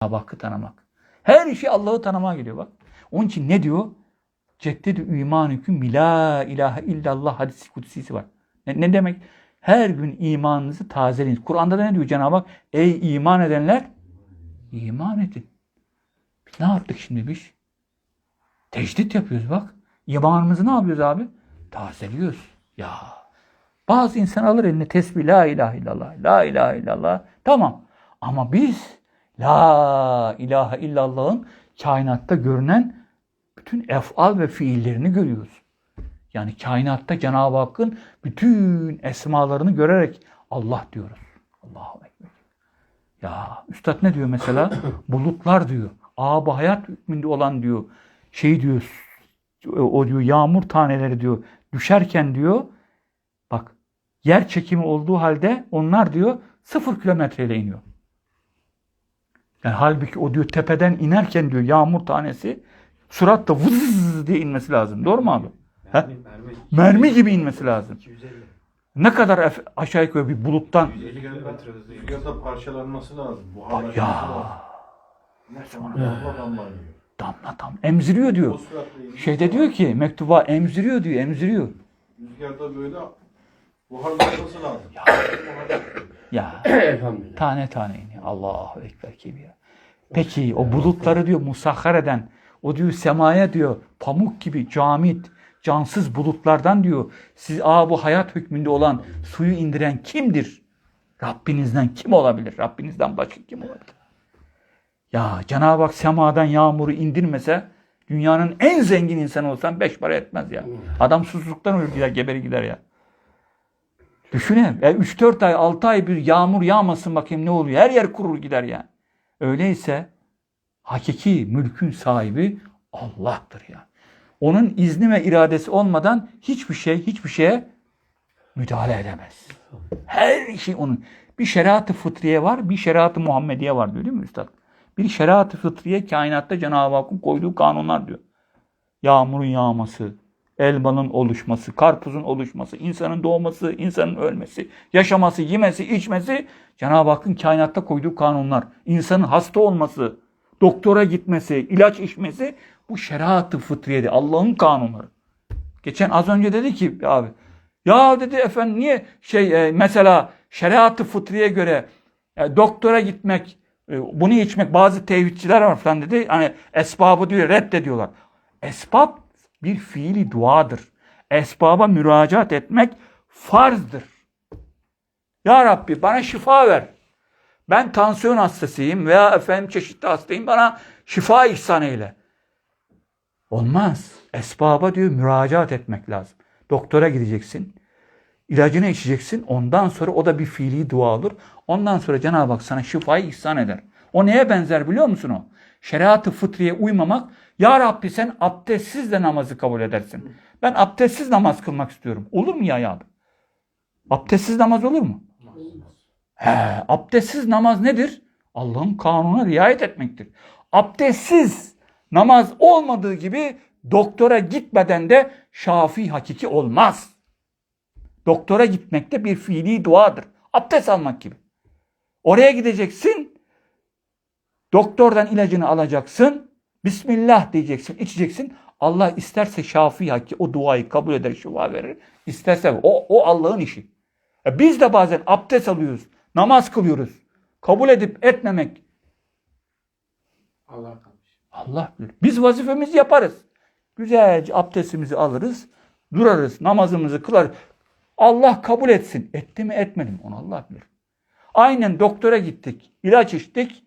Hakkı tanımak. Her şey Allah'ı tanımaya geliyor bak. Onun için ne diyor? Ceddedü imanüküm la ilahe illallah hadisi kutsisi var. Ne, ne demek? Her gün imanınızı tazeleyin. Kur'an'da da ne diyor Cenab-ı Hak? Ey iman edenler iman edin. Ne yaptık şimdi biz? Tecdit yapıyoruz bak. İmanımızı ne yapıyoruz abi? Tazeliyoruz. Ya. Bazı insan alır eline tesbih la ilahe illallah, la ilahe illallah. Tamam. Ama biz la ilahe illallah'ın kainatta görünen bütün efal ve fiillerini görüyoruz. Yani kainatta Cenab-ı Hakk'ın bütün esmalarını görerek Allah diyoruz. Allahu Ekber. Ya Üstad ne diyor mesela? Bulutlar diyor. Âb-ı hayat hükmünde olan diyor. Şey diyor. O diyor yağmur taneleri diyor. Düşerken diyor. Bak yer çekimi olduğu halde onlar diyor sıfır kilometreyle iniyor. Yani halbuki o diyor tepeden inerken diyor yağmur tanesi suratta vız diye inmesi lazım. Doğru mu abi? Mermi, mermi, Mermi gibi inmesi lazım. 250. Ne kadar aşağı yukarı bir buluttan 150 kilometre. Rüzgarda parçalanması lazım. Buharlaşması ya lazım. Ne zaman damla damla iniyor. damla tam emziriyor diyor. Şeyde diyor ki mektuba emziriyor diyor emziriyor. Rüzgarda böyle buharlaşması lazım. Ya Elhamdülillah. tane tane iniyor. Allahu Ekber kebir. Peki o bulutları diyor musahhar eden o diyor semaya diyor pamuk gibi camit cansız bulutlardan diyor siz aa bu hayat hükmünde olan suyu indiren kimdir? Rabbinizden kim olabilir? Rabbinizden başka kim olabilir? Ya Cenab-ı Hak semadan yağmuru indirmese dünyanın en zengin insanı olsan beş para etmez ya. Adam susuzluktan ölür gider, geberi gider ya. Düşünün. E 3-4 ay, 6 ay bir yağmur yağmasın bakayım ne oluyor? Her yer kurur gider ya. Öyleyse hakiki mülkün sahibi Allah'tır ya. Onun izni ve iradesi olmadan hiçbir şey hiçbir şeye müdahale edemez. Her şey onun. Bir şeriat-ı fıtriye var, bir şeriat-ı Muhammediye var diyor değil mi üstad? Bir şeriat-ı fıtriye kainatta Cenab-ı Hakk'ın koyduğu kanunlar diyor. Yağmurun yağması, elmanın oluşması, karpuzun oluşması, insanın doğması, insanın ölmesi, yaşaması, yemesi, içmesi Cenab-ı Hakk'ın kainatta koyduğu kanunlar. İnsanın hasta olması, doktora gitmesi, ilaç içmesi bu şeriat-ı fıtriyede Allah'ın kanunları. Geçen az önce dedi ki abi ya dedi efendim niye şey e, mesela şeriat-ı fıtriye göre e, doktora gitmek e, bunu içmek bazı tevhidçiler var falan dedi. Hani esbabı diyor reddediyorlar. Esbab bir fiili duadır. Esbaba müracaat etmek farzdır. Ya Rabbi bana şifa ver. Ben tansiyon hastasıyım veya efendim çeşitli hastayım bana şifa ihsan eyle. Olmaz. Esbaba diyor müracaat etmek lazım. Doktora gideceksin. ilacını içeceksin. Ondan sonra o da bir fiili dua olur. Ondan sonra Cenab-ı Hak sana şifayı ihsan eder. O neye benzer biliyor musun o? Şeriat-ı fıtriye uymamak. Ya Rabbi sen abdestsiz de namazı kabul edersin. Ben abdestsiz namaz kılmak istiyorum. Olur mu ya ya abi? Abdestsiz namaz olur mu? He, abdestsiz namaz nedir? Allah'ın kanununa riayet etmektir. Abdestsiz namaz olmadığı gibi doktora gitmeden de şafi hakiki olmaz. Doktora gitmek de bir fiili duadır. Abdest almak gibi. Oraya gideceksin. Doktordan ilacını alacaksın. Bismillah diyeceksin, içeceksin. Allah isterse şafi hakiki o duayı kabul eder, şifa verir. İsterse o, o Allah'ın işi. E biz de bazen abdest alıyoruz, namaz kılıyoruz. Kabul edip etmemek Allah kalmış. Allah bilir. Biz vazifemizi yaparız. Güzelce abdestimizi alırız, durarız, namazımızı kılarız. Allah kabul etsin. Etti mi etmedi mi onu Allah bilir. Aynen doktora gittik, ilaç içtik.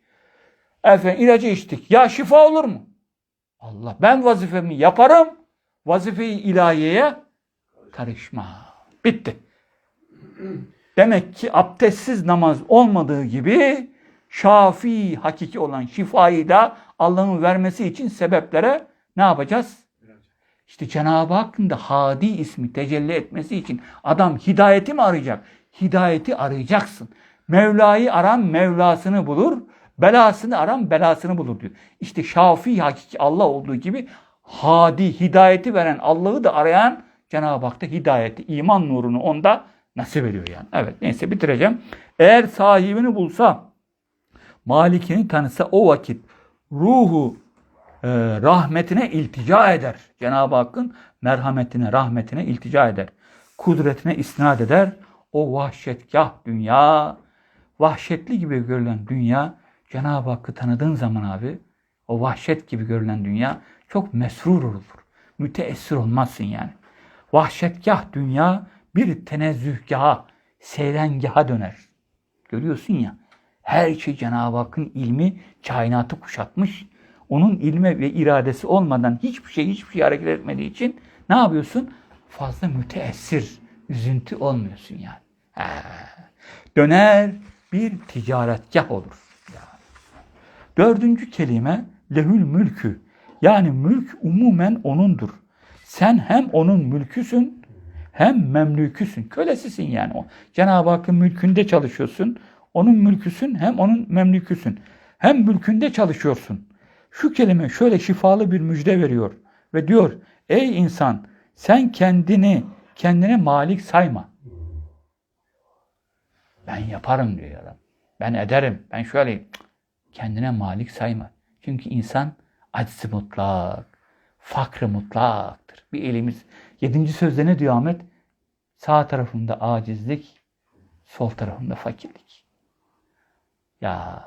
Efendim ilacı içtik. Ya şifa olur mu? Allah ben vazifemi yaparım. Vazifeyi ilahiyeye karışma. Bitti. Demek ki abdestsiz namaz olmadığı gibi şafi hakiki olan şifayı da Allah'ın vermesi için sebeplere ne yapacağız? İşte Cenab-ı Hakk'ın da Hadi ismi tecelli etmesi için adam hidayeti mi arayacak? Hidayeti arayacaksın. Mevla'yı aran Mevlasını bulur. Belasını aran belasını bulur diyor. İşte şafi hakiki Allah olduğu gibi hadi hidayeti veren Allah'ı da arayan Cenab-ı Hak da hidayeti, iman nurunu onda nasip ediyor yani. Evet neyse bitireceğim. Eğer sahibini bulsa Malikini tanısa o vakit ruhu e, rahmetine iltica eder. Cenab-ı Hakk'ın merhametine, rahmetine iltica eder. Kudretine isnat eder. O vahşetgah dünya, vahşetli gibi görülen dünya, Cenab-ı Hakk'ı tanıdığın zaman abi, o vahşet gibi görülen dünya çok mesrur olur. Müteessir olmazsın yani. Vahşetgah dünya bir tenezzühgaha, seyrengaha döner. Görüyorsun ya, her şey Cenab-ı Hakk'ın ilmi kainatı kuşatmış. Onun ilme ve iradesi olmadan hiçbir şey hiçbir şey hareket etmediği için ne yapıyorsun? Fazla müteessir, üzüntü olmuyorsun yani. He. Döner bir ticaretgah olur. Dördüncü kelime lehül mülkü. Yani mülk umumen onundur. Sen hem onun mülküsün hem memlüküsün. Kölesisin yani o. Cenab-ı Hakk'ın mülkünde çalışıyorsun. Onun mülküsün hem onun memlüküsün. Hem mülkünde çalışıyorsun. Şu kelime şöyle şifalı bir müjde veriyor. Ve diyor ey insan sen kendini kendine malik sayma. Ben yaparım diyor adam. Ben ederim. Ben şöyleyim. Kendine malik sayma. Çünkü insan aczi mutlak, fakrı mutlaktır. Bir elimiz. Yedinci sözde ne diyor Ahmet? Sağ tarafında acizlik, sol tarafında fakirlik. Ya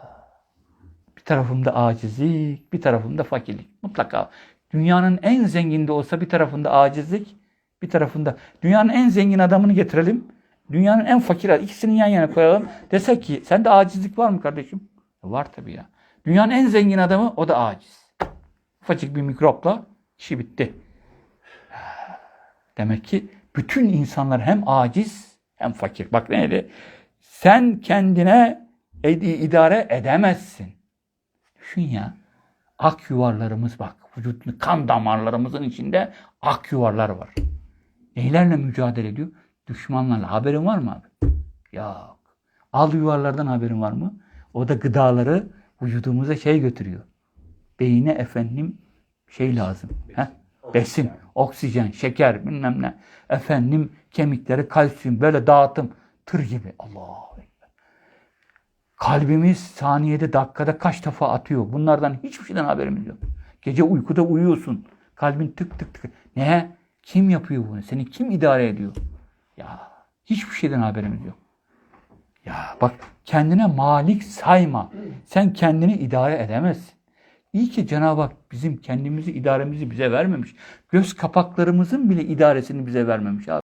bir tarafımda acizlik, bir tarafımda fakirlik. Mutlaka. Dünyanın en zengin de olsa bir tarafında acizlik, bir tarafında. Dünyanın en zengin adamını getirelim. Dünyanın en fakir ikisini yan yana koyalım. Desek ki sende acizlik var mı kardeşim? Var tabii ya. Dünyanın en zengin adamı o da aciz. Ufacık bir mikropla işi bitti. Demek ki bütün insanlar hem aciz hem fakir. Bak ne dedi? Sen kendine ed- idare edemezsin. Düşün ya. Ak yuvarlarımız bak. Vücut kan damarlarımızın içinde ak yuvarlar var. Neylerle mücadele ediyor? Düşmanlarla. Haberin var mı abi? Yok. Al yuvarlardan haberin var mı? O da gıdaları vücudumuza şey götürüyor. Beyine efendim şey lazım. Heh? Besin, oksijen, şeker bilmem ne. Efendim kemikleri kalsiyum böyle dağıtım. Tır gibi. Allah Kalbimiz saniyede dakikada kaç defa atıyor. Bunlardan hiçbir şeyden haberimiz yok. Gece uykuda uyuyorsun. Kalbin tık tık tık. Ne? Kim yapıyor bunu? Seni kim idare ediyor? Ya hiçbir şeyden haberimiz yok. Ya bak kendine malik sayma. Sen kendini idare edemezsin. İyi ki Cenab-ı Hak bizim kendimizi idaremizi bize vermemiş. Göz kapaklarımızın bile idaresini bize vermemiş abi.